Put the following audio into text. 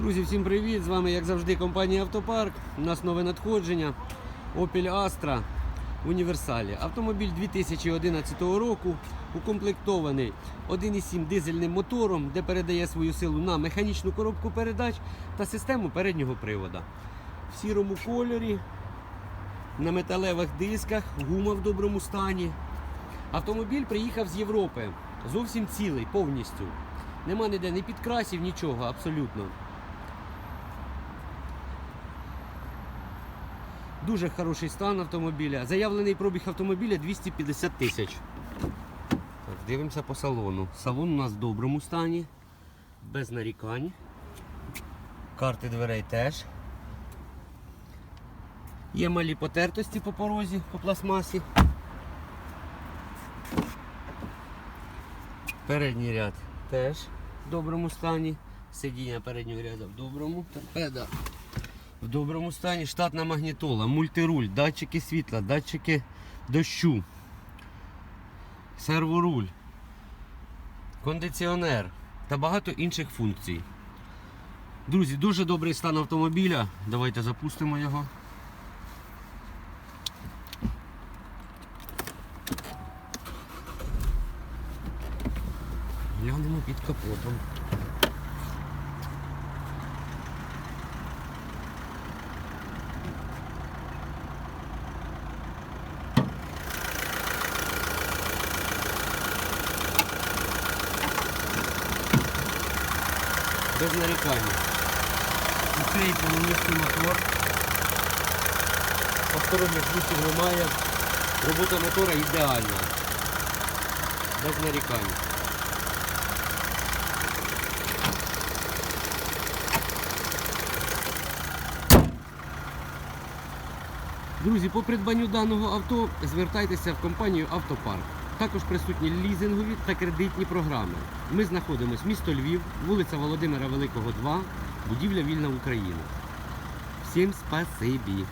Друзі, всім привіт! З вами, як завжди, компанія Автопарк. У нас нове надходження. Opel Astra Універсалі. Автомобіль 2011 року, укомплектований 1,7 дизельним мотором, де передає свою силу на механічну коробку передач та систему переднього привода. В сірому кольорі, на металевих дисках, гума в доброму стані. Автомобіль приїхав з Європи. Зовсім цілий, повністю. Нема ніде ні підкрасів, нічого, абсолютно. Дуже хороший стан автомобіля. Заявлений пробіг автомобіля 250 тисяч. Так, дивимося по салону. Салон у нас в доброму стані, без нарікань. Карти дверей теж. Є малі потертості по порозі, по пластмасі. Передній ряд теж в доброму стані. Сидіння переднього ряду в доброму. Торпеда в доброму стані. Штатна магнітола, мультируль, датчики світла, датчики дощу, серворуль, кондиціонер та багато інших функцій. Друзі, дуже добрий стан автомобіля. Давайте запустимо його. Глянемо під капотом. Без нарікання. Цей повністю мотор. Посторонніх звуків немає. Робота мотора ідеальна. Без нарікань. Друзі, по придбанню даного авто звертайтеся в компанію Автопарк. Також присутні лізингові та кредитні програми. Ми знаходимося місто Львів, вулиця Володимира Великого, 2, будівля Вільна Україна. Всім спасибі!